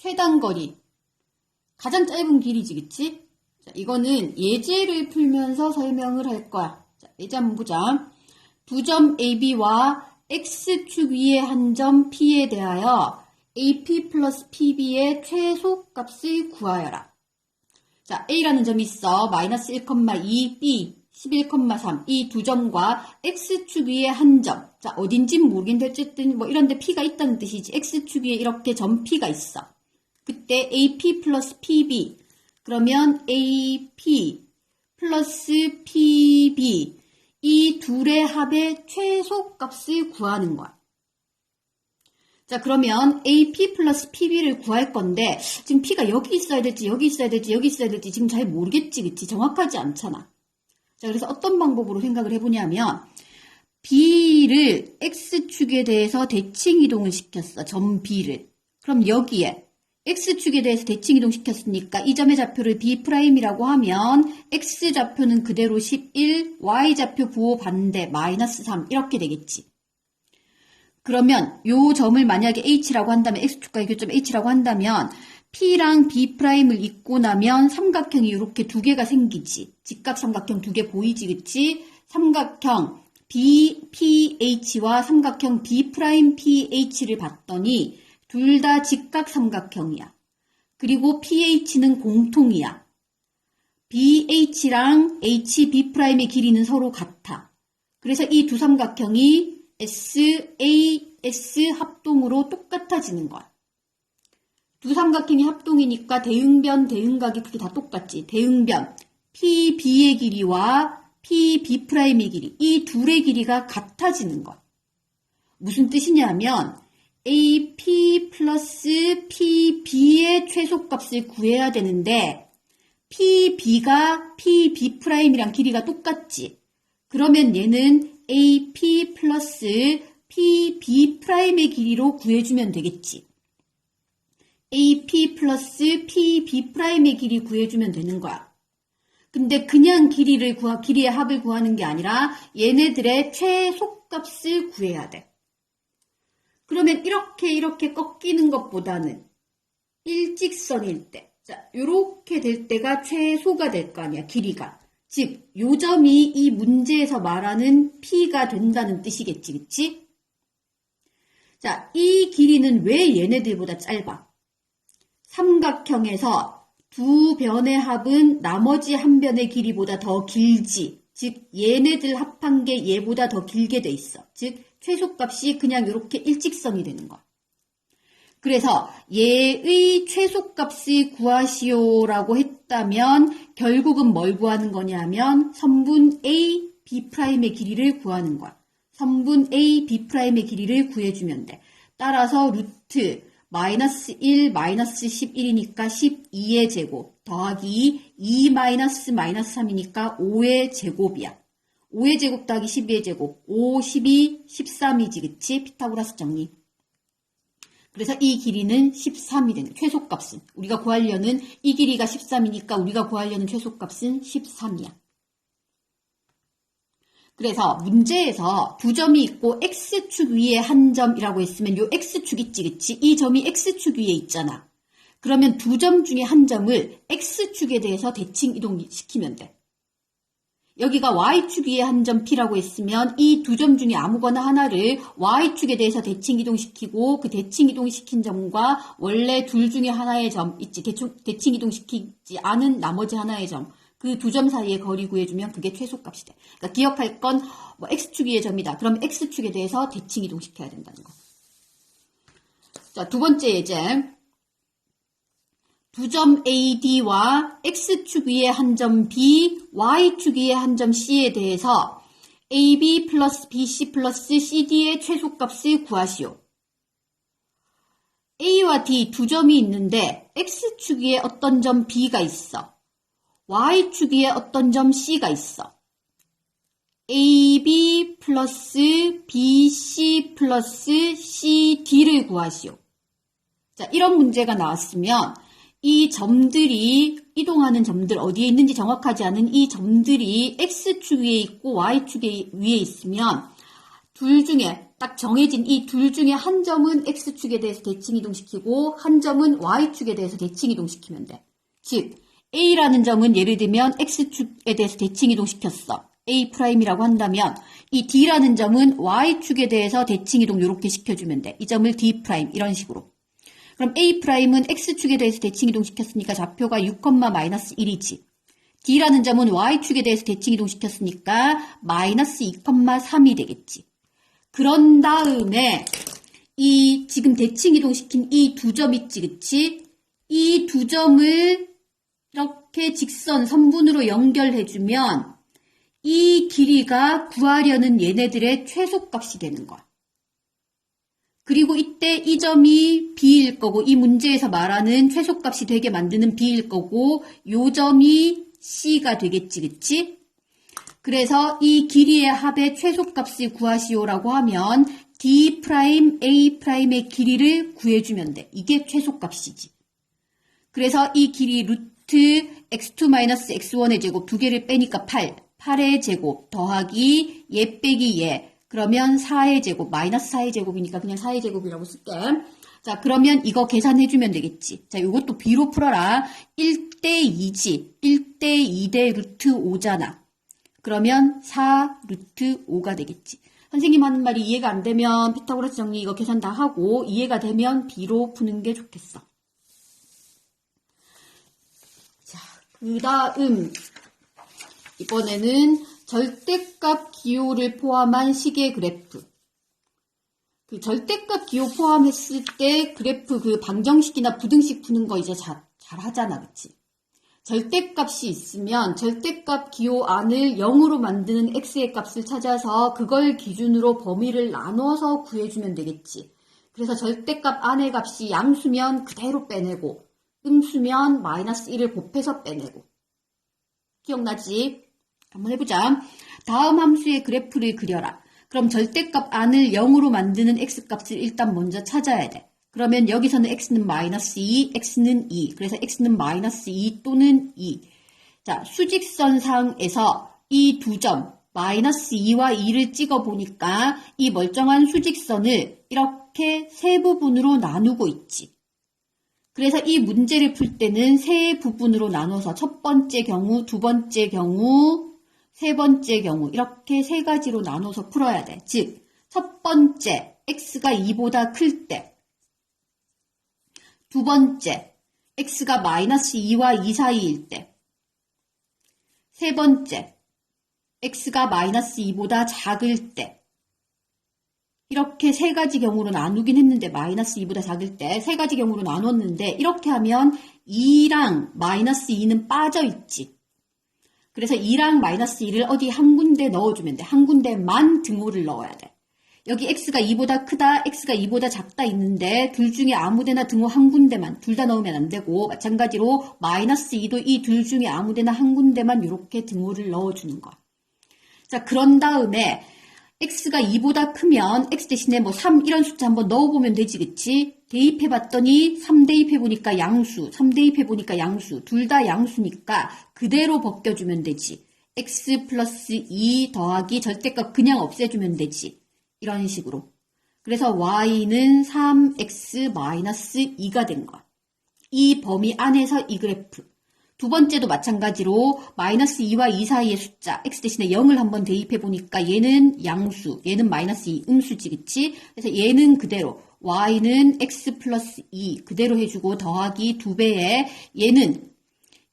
최단 거리. 가장 짧은 길이지, 그치? 자, 이거는 예제를 풀면서 설명을 할 거야. 자, 예제 한번 보자. 두 점 AB와 X축 위의 한점 P에 대하여 AP 플러스 PB의 최소값을 구하여라. 자, A라는 점이 있어. 마이너스 1,2, B 11,3. 이 두 점과 X축 위에 한 점. 자, 어딘진 모르겠는데 어쨌든 뭐 이런데 P가 있다는 뜻이지. X축 위에 이렇게 점 P가 있어. 그때 AP 플러스 PB. 그러면 AP 플러스 PB. 이 둘의 합의 최소값을 구하는 거야. 자, 그러면 AP 플러스 PB를 구할 건데, 지금 P가 여기 있어야 될지, 여기 있어야 될지, 여기 있어야 될지 지금 잘 모르겠지, 그치? 정확하지 않잖아. 자, 그래서 어떤 방법으로 생각을 해보냐면, B를 X축에 대해서 대칭 이동을 시켰어. 점 B를. 그럼 여기에 X축에 대해서 대칭 이동시켰으니까 이 점의 좌표를 B'이라고 하면 X좌표는 그대로 11, Y좌표 부호 반대 마이너스 3 이렇게 되겠지. 그러면 요 점을 만약에 H라고 한다면 X축과의 교점 H라고 한다면 P랑 B'을 잇고 나면 삼각형이 이렇게 두 개가 생기지. 직각 삼각형 두 개 보이지 그치? 삼각형 BPH와 삼각형 B'PH를 봤더니 둘 다 직각 삼각형이야. 그리고 PH는 공통이야. BH랑 HB'의 길이는 서로 같아. 그래서 이 두 삼각형이 SAS 합동으로 똑같아지는 거야. 두 삼각형이 합동이니까 대응변, 대응각이 그게 다 똑같지. 대응변, PB의 길이와 PB'의 길이, 이 둘의 길이가 같아지는 거야. 무슨 뜻이냐면 AP 플러스 PB의 최소값을 구해야 되는데 PB가 PB'이랑 길이가 똑같지. 그러면 얘는 AP 플러스 PB'의 길이로 구해주면 되겠지. AP 플러스 PB'의 길이 구해주면 되는 거야. 근데 그냥 길이를 구하, 길이의 합을 구하는 게 아니라 얘네들의 최소값을 구해야 돼. 그러면 이렇게 이렇게 꺾이는 것보다는 일직선일 때, 자, 요렇게 될 때가 최소가 될 거 아니야, 길이가. 즉, 요 점이 이 문제에서 말하는 P가 된다는 뜻이겠지, 그치? 자, 이 길이는 왜 얘네들보다 짧아? 삼각형에서 두 변의 합은 나머지 한 변의 길이보다 더 길지. 즉, 얘네들 합한 게 얘보다 더 길게 돼 있어. 즉, 최소값이 그냥 이렇게 일직선이 되는 거야. 그래서 얘의 최소값을 구하시오라고 했다면 결국은 뭘 구하는 거냐면 선분 A, B'의 길이를 구하는 거야. 선분 A, B'의 길이를 구해주면 돼. 따라서 루트 마이너스 1, 마이너스 11이니까 12의 제곱 더하기 2 마이너스 마이너스 3이니까 5의 제곱이야. 5의 제곱 더하기 12의 제곱 5, 12, 13이지 그치? 피타고라스 정리. 그래서 이 길이는 13이 되는 최소값은 우리가 구하려는 이 길이가 13이니까 우리가 구하려는 최소값은 13이야. 그래서 문제에서 두 점이 있고 x축 위에 한 점이라고 했으면 요 x축 있지 그치? 이 점이 x축 위에 있잖아. 그러면 두 점 중에 한 점을 x축에 대해서 대칭 이동시키면 돼. 여기가 y축 위에 한 점 P라고 했으면 이 두 점 중에 아무거나 하나를 y축에 대해서 대칭 이동시키고 그 대칭 이동시킨 점과 원래 둘 중에 하나의 점 있지 대충, 대칭 이동시키지 않은 나머지 하나의 점 그 두 점 사이의 거리 구해주면 그게 최소값이 돼. 그러니까 기억할 건 뭐 x축 위의 점이다. 그럼 x축에 대해서 대칭 이동시켜야 된다는 거. 자, 두 번째 예제. 두 점 AD와 X축 위에 한 점 B, Y축 위에 한 점 C에 대해서 AB 플러스 BC 플러스 CD의 최소값을 구하시오. A와 D 두 점이 있는데 X축 위에 어떤 점 B가 있어. Y축 위에 어떤 점 C가 있어. AB 플러스 BC 플러스 CD를 구하시오. 자, 이런 문제가 나왔으면 이 점들이 이동하는 점들 어디에 있는지 정확하지 않은 이 점들이 x축 위에 있고 y축 위에 있으면 둘 중에 딱 정해진 이 둘 중에 한 점은 x축에 대해서 대칭 이동시키고 한 점은 y축에 대해서 대칭 이동시키면 돼. 즉 a라는 점은 예를 들면 x축에 대해서 대칭 이동시켰어. a 프라임이라고 한다면 이 d라는 점은 y축에 대해서 대칭 이동 이렇게 시켜주면 돼. 이 점을 d 이런 식으로. 그럼 a 프라임은 x축에 대해서 대칭 이동시켰으니까 좌표가 6,-1이지. d라는 점은 y축에 대해서 대칭 이동시켰으니까 마이너스 2,3이 되겠지. 그런 다음에 이 지금 대칭 이동시킨 이 두 점 있지, 그치? 이 두 점을 이렇게 직선 선분으로 연결해주면 이 길이가 구하려는 얘네들의 최소값이 되는 거야. 그리고 이때 이 점이 B일 거고 이 문제에서 말하는 최소값이 되게 만드는 B일 거고 요 점이 C가 되겠지, 그치? 그래서 이 길이의 합의 최소값을 구하시오라고 하면 D 프라임 A 프라임의 길이를 구해주면 돼. 이게 최소값이지. 그래서 이 길이 루트 x2-x1의 제곱 두 개를 빼니까 8, 8의 제곱 더하기 얘 빼기 얘 그러면 4의 제곱 마이너스 4의 제곱이니까 그냥 4의 제곱이라고 쓸게. 자 그러면 이거 계산해주면 되겠지. 자 이것도 B로 풀어라. 1대 2지. 1대 2대 루트 5잖아. 그러면 4 루트 5가 되겠지. 선생님 하는 말이 이해가 안 되면 피타고라스 정리 이거 계산 다 하고 이해가 되면 B로 푸는 게 좋겠어. 자, 그 다음 이번에는 절대값 기호를 포함한 식의 그래프. 그 절대값 기호 포함했을 때 그래프 그 방정식이나 부등식 푸는 거 이제 잘, 잘 하잖아, 그치? 절대값이 있으면 절대값 기호 안을 0으로 만드는 x의 값을 찾아서 그걸 기준으로 범위를 나눠서 구해주면 되겠지. 그래서 절대값 안의 값이 양수면 그대로 빼내고 음수면 마이너스 1을 곱해서 빼내고 기억나지? 한번 해보자. 다음 함수의 그래프를 그려라. 그럼 절대값 안을 0으로 만드는 x값을 일단 먼저 찾아야 돼. 그러면 여기서는 x는 마이너스 2, x는 2. 그래서 x는 마이너스 2 또는 2. 자, 수직선상에서 이 두 점, 마이너스 2와 2를 찍어 보니까 이 멀쩡한 수직선을 이렇게 세 부분으로 나누고 있지. 그래서 이 문제를 풀 때는 세 부분으로 나눠서 첫 번째 경우, 두 번째 경우, 세 번째 경우 이렇게 세 가지로 나눠서 풀어야 돼. 즉, 첫 번째 x가 2보다 클 때, 두 번째 x가 마이너스 2와 2 사이일 때, 세 번째 x가 마이너스 2보다 작을 때, 이렇게 세 가지 경우로 나누긴 했는데 마이너스 2보다 작을 때 세 가지 경우로 나눴는데 이렇게 하면 2랑 마이너스 2는 빠져 있지. 그래서 2랑 마이너스 2를 어디 한 군데 넣어주면 돼. 한 군데만 등호를 넣어야 돼. 여기 x가 2보다 크다, x가 2보다 작다 있는데 둘 중에 아무데나 등호 한 군데만 둘 다 넣으면 안 되고 마찬가지로 마이너스 2도 이 둘 중에 아무데나 한 군데만 이렇게 등호를 넣어주는 거. 자 그런 다음에 x가 2보다 크면 x 대신에 뭐 3 이런 숫자 한번 넣어보면 되지 그치? 대입해봤더니 3 대입해보니까 양수, 3 대입해보니까 양수, 둘 다 양수니까 그대로 벗겨주면 되지. x 플러스 2 더하기 절대값 그냥 없애주면 되지. 이런 식으로. 그래서 y는 3x 마이너스 2가 된 거야. 이 범위 안에서 이 그래프. 두 번째도 마찬가지로 마이너스 2와 2 사이의 숫자 x 대신에 0을 한번 대입해 보니까 얘는 양수, 얘는 마이너스 2 음수지 그치? 그래서 얘는 그대로 y는 x 플러스 2 그대로 해주고 더하기 2배에 얘는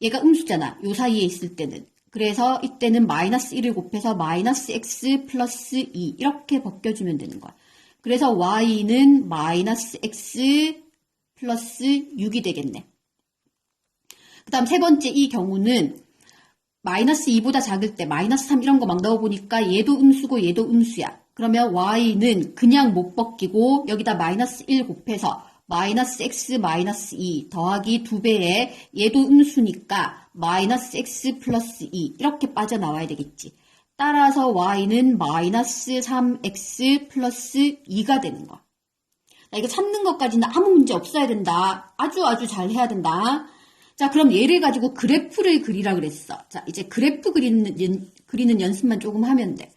얘가 음수잖아. 요 사이에 있을 때는. 그래서 이때는 마이너스 1을 곱해서 마이너스 x 플러스 2 이렇게 벗겨주면 되는 거야. 그래서 y는 마이너스 x 플러스 6이 되겠네. 그 다음 세 번째 이 경우는 마이너스 2보다 작을 때 마이너스 3 이런 거 막 넣어보니까 얘도 음수고 얘도 음수야. 그러면 y는 그냥 못 벗기고 여기다 마이너스 1 곱해서 마이너스 x 마이너스 2 더하기 2배에 얘도 음수니까 마이너스 x 플러스 2 이렇게 빠져나와야 되겠지. 따라서 y는 마이너스 3x 플러스 2가 되는. 나 이거 찾는 것까지는 아무 문제 없어야 된다. 아주 아주 잘 해야 된다. 자, 그럼 얘를 가지고 그래프를 그리라 그랬어. 자, 이제 그래프 그리는, 연, 그리는 연습만 조금 하면 돼.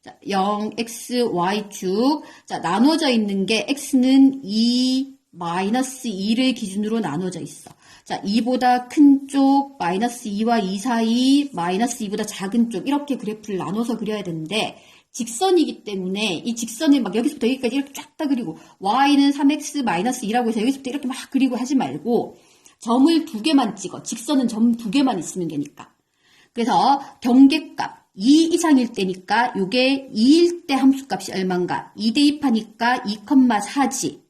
자, 0, x, y축. 자, 나눠져 있는 게 x는 2, 마이너스 2를 기준으로 나눠져 있어. 자, 2보다 큰 쪽, 마이너스 2와 2 사이, 마이너스 2보다 작은 쪽, 이렇게 그래프를 나눠서 그려야 되는데, 직선이기 때문에 이 직선을 막 여기서부터 여기까지 이렇게 쫙 다 그리고, y는 3x 마이너스 2라고 해서 여기서부터 이렇게 막 그리고 하지 말고, 점을 두 개만 찍어. 직선은 점 두 개만 있으면 되니까. 그래서 경계값 2 이상일 때니까 요게 2일 때 함수값이 얼만가? 2 대입하니까 2,4지.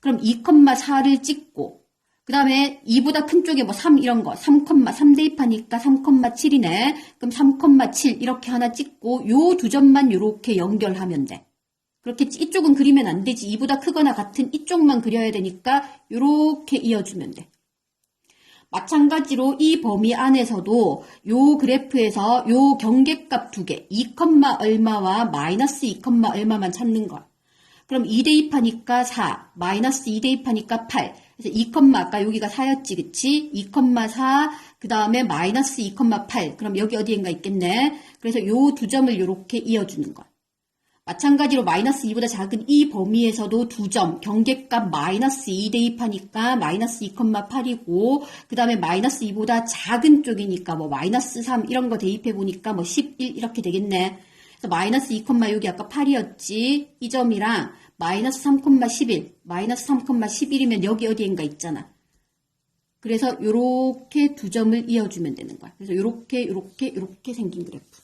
그럼 2,4를 찍고 그 다음에 2보다 큰 쪽에 뭐 3 이런 거 3, 3 대입하니까 3,7이네. 그럼 3,7 이렇게 하나 찍고 요 두 점만 요렇게 연결하면 돼. 그렇게 이쪽은 그리면 안 되지. 2보다 크거나 같은 이쪽만 그려야 되니까 요렇게 이어주면 돼. 마찬가지로 이 범위 안에서도 요 그래프에서 요 경계값 두 개, 2, 얼마와 마이너스 2, 얼마만 찾는 거야. 그럼 2 대입하니까 4, 마이너스 2 대입하니까 8. 그래서 2, 아까 여기가 4였지, 그치? 2, 4, 그 다음에 마이너스 2, 8. 그럼 여기 어디엔가 있겠네. 그래서 요 두 점을 요렇게 이어주는 거야. 마찬가지로 마이너스 2보다 작은 이 범위에서도 두 점, 경계값 마이너스 2 대입하니까 마이너스 2,8이고, 그 다음에 마이너스 2보다 작은 쪽이니까 뭐 마이너스 3 이런 거 대입해 보니까 뭐 11 이렇게 되겠네. 그래서 마이너스 2, 여기 아까 8이었지. 이 점이랑 마이너스 3,11, 마이너스 3,11이면 여기 어디엔가 있잖아. 그래서 요렇게 두 점을 이어주면 되는 거야. 그래서 요렇게 생긴 그래프.